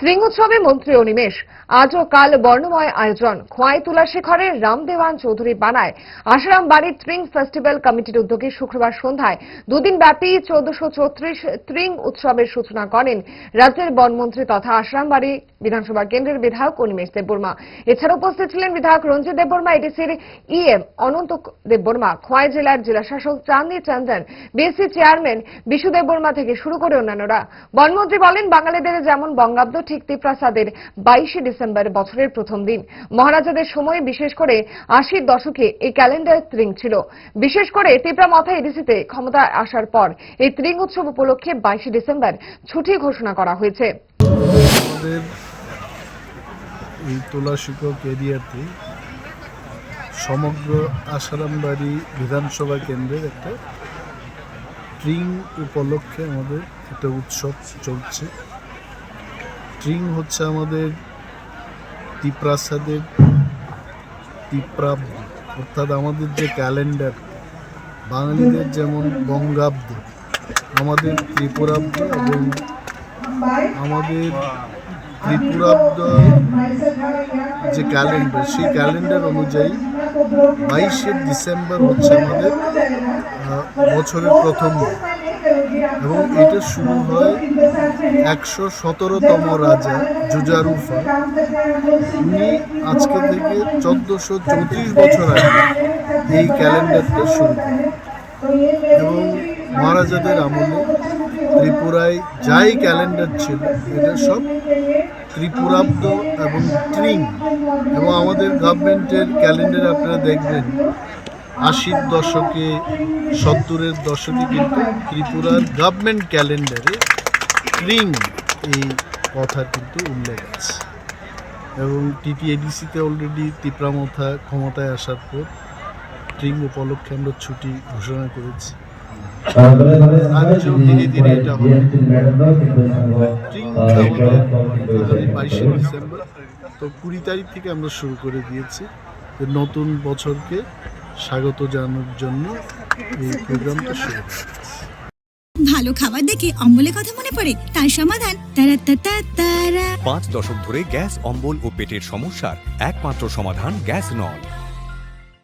ত্রিং উৎসবে মন্ত্রী অনিমেষ আজ ও কাল বর্ণময় আয়োজন। খোয়াই তুলা শেখরের রামদেওয়ান চৌধুরী বানায়। আশারাম বাড়ির ত্রিং ফেস্টিভ্যাল কমিটির উদ্যোগে শুক্রবার সন্ধ্যায় দুদিন ব্যাপী চোদ্দশো চৌত্রিশ ত্রিং উৎসবের সূচনা করেন রাজ্যের বনমন্ত্রী তথা আশারাম বাড়ি বিধানসভা কেন্দ্রের বিধায়ক অনিমেষ দেববর্মা। এছাড়া উপস্থিত ছিলেন বিধায়ক রঞ্জিত দেববর্মা, এডিসির ইএম অনন্ত দেববর্মা, খোয়াই জেলার জেলাশাসক চাঁদনী চন্দন বিএসসি চেয়ারম্যান বিশু দেববর্মা থেকে শুরু করে অন্যান্যরা। বনমন্ত্রী বলেন, বাঙালিদের যেমন বঙ্গাব্দ, ঠিক তিপ্রাসাদের বাইশে ডিসেম্বর বছরের প্রথম দিন। মহারাজাদের সময় বিশেষ করে আশির দশকে এই ক্যালেন্ডার ত্রিং ছিল। বিশেষ করে তিপ্রা মাথা এডিসিতে ক্ষমতায় আসার পর এই ত্রিং উৎসব উপলক্ষে বাইশে ডিসেম্বর ছুটি ঘোষণা করা হয়েছে। এই তোলা শিক্ষক এরিয়াতে সমগ্র আসারামবাড়ি বিধানসভা কেন্দ্রের একটা ট্রিং উপলক্ষে আমাদের একটা উৎসব চলছে। ট্রিং হচ্ছে আমাদের তিপ্রাসাদের তিপ্রাব্দ, অর্থাৎ আমাদের যে ক্যালেন্ডার, বাঙালিদের যেমন বঙ্গাব্দ, আমাদের ত্রিপুরাব্দ এবং আমাদের ত্রিপুরাব্দ যে ক্যালেন্ডার সেই ক্যালেন্ডার অনুযায়ী বাইশে ডিসেম্বর হচ্ছে আমাদের বছরের প্রথম এবং এটা শুরু হয় একশো সতেরোতম রাজা জুজারুফা উনি আজকে থেকে চোদ্দোশো চৌত্রিশ বছর আগে এই ক্যালেন্ডারটা শুরু করেন। এবং মহারাজাদের আমলে ত্রিপুরায় যাই ক্যালেন্ডার ছিল, এটা সব ত্রিপুরাব্দ এবং ট্রিং এবং আমাদের গভর্নমেন্টের ক্যালেন্ডার আপনারা দেখবেন, আশির দশকে, সত্তরের দশকে কিন্তু ত্রিপুরার গভর্নমেন্ট ক্যালেন্ডারে ট্রিং এই কথা কিন্তু উল্লেখ আছে। এবং টিটিএডিসিতে অলরেডি তিপ্রামথা ক্ষমতায় আসার পর ট্রিং উপলক্ষে আমরা ছুটি ঘোষণা করেছি। ধীরে ধীরে এটা হবে বাইশে ডিসেম্বর তো কুড়ি তারিখ থেকে আমরা শুরু করে দিয়েছি যে নতুন বছরকে স্বাগত জানানোর জন্য এই প্রোগ্রামটা শুরু ভালো খাবার দেখে অম্বলের কথা মনে পড়ে তার সমাধান তারা তারা তারা পাঁচ দশক ধরে গ্যাস অম্বল ও পেটের সমস্যার একমাত্র সমাধান গ্যাস নল